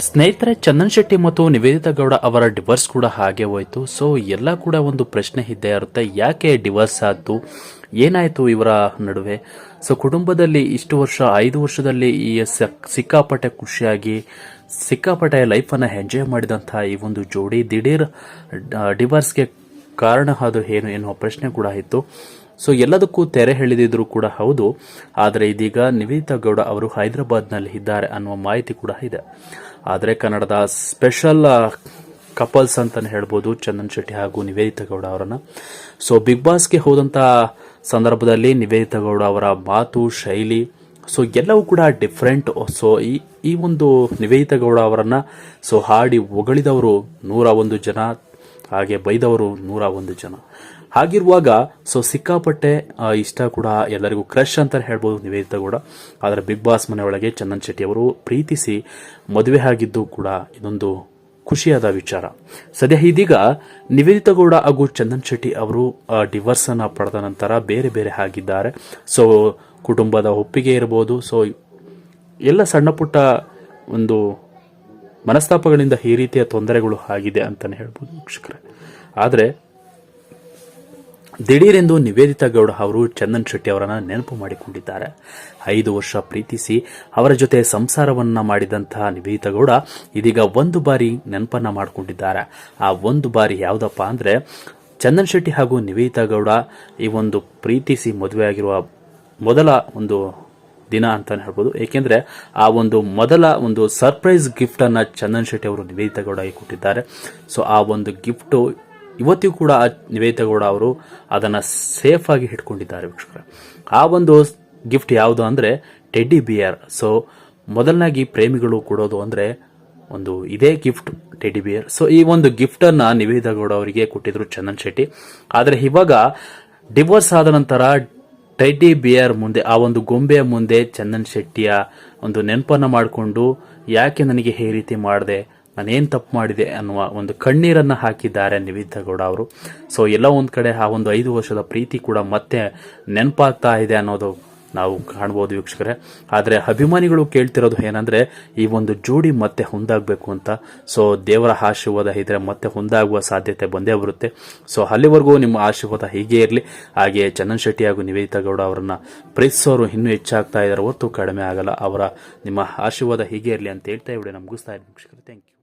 ಸ್ನೇಹಿತರೆ, ಚಂದನ್ ಶೆಟ್ಟಿ ಮತ್ತು ನಿವೇದಿತಾ ಗೌಡ ಅವರ ಡಿವರ್ಸ್ ಕೂಡ ಹಾಗೆ ಹೋಯಿತು. ಸೊ ಎಲ್ಲ ಕೂಡ ಒಂದು ಪ್ರಶ್ನೆ ಇದ್ದೇ ಇರುತ್ತೆ, ಯಾಕೆ ಡಿವರ್ಸ್ ಆಯ್ತು ಏನಾಯ್ತು ಇವರ ನಡುವೆ? ಸೊ ಕುಟುಂಬದಲ್ಲಿ ಇಷ್ಟು ವರ್ಷ, ಐದು ವರ್ಷದಲ್ಲಿ ಈ ಸಕ್- ಸಿಕ್ಕಾಪಟ್ಟೆ ಖುಷಿಯಾಗಿ, ಸಿಕ್ಕಾಪಟ್ಟೆ ಲೈಫನ್ನು ಎಂಜಾಯ್ ಮಾಡಿದಂಥ ಈ ಒಂದು ಜೋಡಿ ದಿಢೀರ್ ಡಿವರ್ಸ್ಗೆ ಕಾರಣ ಅದು ಏನು ಎನ್ನುವ ಪ್ರಶ್ನೆ ಕೂಡ ಇತ್ತು. ಸೊ ಎಲ್ಲದಕ್ಕೂ ತೆರೆ ಎಳೆದಿದ್ರು ಕೂಡ ಹೌದು. ಆದರೆ ಇದೀಗ ನಿವೇದಿತಾ ಗೌಡ ಅವರು ಹೈದರಾಬಾದ್ನಲ್ಲಿ ಇದ್ದಾರೆ ಅನ್ನುವ ಮಾಹಿತಿ ಕೂಡ ಇದೆ. ಆದರೆ ಕನ್ನಡದ ಸ್ಪೆಷಲ್ ಕಪಲ್ಸ್ ಅಂತಲೇ ಹೇಳ್ಬೋದು, ಚಂದನ್ ಶೆಟ್ಟಿ ಹಾಗೂ ನಿವೇದಿತಾ ಗೌಡ ಅವರನ್ನ. ಸೊ, ಬಿಗ್ ಬಾಸ್ಗೆ ಹೋದಂಥ ಸಂದರ್ಭದಲ್ಲಿ ನಿವೇದಿತಾ ಗೌಡ ಅವರ ಮಾತು, ಶೈಲಿ, ಸೊ, ಎಲ್ಲವೂ ಕೂಡ ಡಿಫ್ರೆಂಟ್ ಸೊ, ಈ ಈ ಒಂದು ನಿವೇದಿತಾ ಗೌಡ ಅವರನ್ನ, ಸೊ, ಹಾಡಿ ಹೊಗಳಿದವರು ನೂರ ಒಂದು ಜನ, ಹಾಗೆ ಬೈದವರು ನೂರ ಒಂದು ಜನ. ಹಾಗಿರುವಾಗ ಸೊ ಸಿಕ್ಕಾಪಟ್ಟೆ ಇಷ್ಟ ಕೂಡ ಎಲ್ಲರಿಗೂ ಕ್ರಶ್ ಅಂತ ಹೇಳ್ಬೋದು ನಿವೇದಿತ ಕೂಡ ಆದರೆ ಬಿಗ್ ಬಾಸ್ ಮನೆಯೊಳಗೆ ಚಂದನ್ ಶೆಟ್ಟಿ ಅವರು ಪ್ರೀತಿಸಿ ಮದುವೆ ಆಗಿದ್ದು ಕೂಡ ಇದೊಂದು ಖುಷಿಯಾದ ವಿಚಾರ. ಸದ್ಯ ಇದೀಗ ನಿವೇದಿತ ಗೌಡ ಹಾಗೂ ಚಂದನ್ ಶೆಟ್ಟಿ ಅವರು ಡಿವರ್ಸ್ ಅನ್ನ ಪಡೆದ ನಂತರ ಬೇರೆ ಬೇರೆ ಆಗಿದ್ದಾರೆ. ಸೊ ಕುಟುಂಬದ ಒಪ್ಪಿಗೆ ಇರಬಹುದು ಸೊ ಎಲ್ಲ ಸಣ್ಣ ಪುಟ್ಟ ಒಂದು ಮನಸ್ತಾಪಗಳಿಂದ ಈ ರೀತಿಯ ತೊಂದರೆಗಳು ಆಗಿದೆ ಅಂತಾನೆ ಹೇಳ್ಬೋದು ವೀಕ್ಷಕರೇ. ಆದರೆ ದಿಢೀರೆಂದು ನಿವೇದಿತಾ ಗೌಡ ಅವರು ಚಂದನ್ ಶೆಟ್ಟಿ ಅವರನ್ನ ನೆನಪು ಮಾಡಿಕೊಂಡಿದ್ದಾರೆ. ಐದು ವರ್ಷ ಪ್ರೀತಿಸಿ ಅವರ ಜೊತೆ ಸಂಸಾರವನ್ನ ಮಾಡಿದಂತಹ ನಿವೇದಿತಾ ಗೌಡ ಇದೀಗ ಒಂದು ಬಾರಿ ನೆನಪನ್ನ ಮಾಡಿಕೊಂಡಿದ್ದಾರೆ. ಆ ಒಂದು ಬಾರಿ ಯಾವುದಪ್ಪ ಅಂದ್ರೆ ಚಂದನ್ ಶೆಟ್ಟಿ ಹಾಗೂ ನಿವೇದಿತಾ ಗೌಡ ಈ ಒಂದು ಪ್ರೀತಿಸಿ ಮದುವೆಯಾಗಿರುವ ಮೊದಲ ಒಂದು ದಿನ ಅಂತ ಹೇಳ್ಬೋದು. ಏಕೆಂದ್ರೆ ಆ ಒಂದು ಮೊದಲ ಒಂದು ಸರ್ಪ್ರೈಸ್ ಗಿಫ್ಟ್ ಅನ್ನ ಚಂದನ್ ಶೆಟ್ಟಿ ಅವರು ನಿವೇದಿತಾ ಗೌಡಗೆ ಕೊಟ್ಟಿದ್ದಾರೆ. ಸೊ ಆ ಒಂದು ಗಿಫ್ಟ್ ಇವತ್ತಿಗೂ ಕೂಡ ಆ ನಿವೇದಗೌಡ ಗೌಡ ಅವರು ಅದನ್ನು ಸೇಫಾಗಿ ಇಟ್ಕೊಂಡಿದ್ದಾರೆ ವೀಕ್ಷಕರ. ಆ ಒಂದು ಗಿಫ್ಟ್ ಯಾವುದು ಅಂದರೆ ಟೆಡ್ಡಿ ಬಿಯರ್ ಸೊ ಮೊದಲನಾಗಿ ಪ್ರೇಮಿಗಳು ಕೊಡೋದು ಅಂದರೆ ಒಂದು ಇದೇ ಗಿಫ್ಟ್ ಟೆಡಿ ಬಿಯರ್ ಸೊ ಈ ಒಂದು ಗಿಫ್ಟನ್ನು ನಿವೇದ ಗೌಡ ಅವರಿಗೆ ಕೊಟ್ಟಿದ್ರು ಚಂದನ್ ಶೆಟ್ಟಿ. ಆದರೆ ಇವಾಗ ಡಿವೋರ್ಸ್ ಆದ ನಂತರ ಟೆಡ್ಡಿ ಬಿಯರ್ ಮುಂದೆ, ಆ ಒಂದು ಗೊಂಬೆಯ ಮುಂದೆ ಚಂದನ್ ಶೆಟ್ಟಿಯ ಒಂದು ನೆನಪನ್ನು ಮಾಡಿಕೊಂಡು ಯಾಕೆ ನನಗೆ ಈ ರೀತಿ ಮಾಡಿದೆ? ನಾನೇನ್ ತಪ್ಪು ಮಾಡಿದೆ ಅನ್ನುವ ಒಂದು ಕಣ್ಣೀರನ್ನು ಹಾಕಿದ್ದಾರೆ ನಿವೇದಿತಾ ಗೌಡ ಅವರು. ಸೊ ಎಲ್ಲ ಒಂದು ಕಡೆ ಆ ಒಂದು ಐದು ವರ್ಷದ ಪ್ರೀತಿ ಕೂಡ ಮತ್ತೆ ನೆನಪಾಗ್ತಾ ಇದೆ ಅನ್ನೋದು ನಾವು ಕಾಣ್ಬೋದು ವೀಕ್ಷಕರೇ. ಆದರೆ ಅಭಿಮಾನಿಗಳು ಕೇಳ್ತಿರೋದು ಏನಂದ್ರೆ, ಈ ಒಂದು ಜೋಡಿ ಮತ್ತೆ ಹೊಂದಾಗಬೇಕು ಅಂತ. ಸೊ ದೇವರ ಆಶೀರ್ವಾದ ಇದ್ರೆ ಮತ್ತೆ ಹೊಂದಾಗುವ ಸಾಧ್ಯತೆ ಬಂದೇ ಬರುತ್ತೆ. ಸೊ ಅಲ್ಲಿವರೆಗೂ ನಿಮ್ಮ ಆಶೀರ್ವಾದ ಹೀಗೇ ಇರಲಿ. ಹಾಗೆ ಚಂದನ್ ಶೆಟ್ಟಿ ಹಾಗೂ ನಿವೇದಿತಾ ಗೌಡ ಅವರನ್ನ ಪ್ರೀತಿಸೋರು ಇನ್ನೂ ಹೆಚ್ಚಾಗ್ತಾ ಇದ್ದಾರೆ ಹೊತ್ತು ಕಡಿಮೆ ಆಗಲ್ಲ. ಅವರ ನಿಮ್ಮ ಆಶೀರ್ವಾದ ಹೀಗೆ ಇರಲಿ ಅಂತ ಹೇಳ್ತಾ ಇവിടെ ನಮ್ಗೆ ಮುಗಿಸ್ತಾ ಇದ್ದೀನಿ ವೀಕ್ಷಕರು. Thank you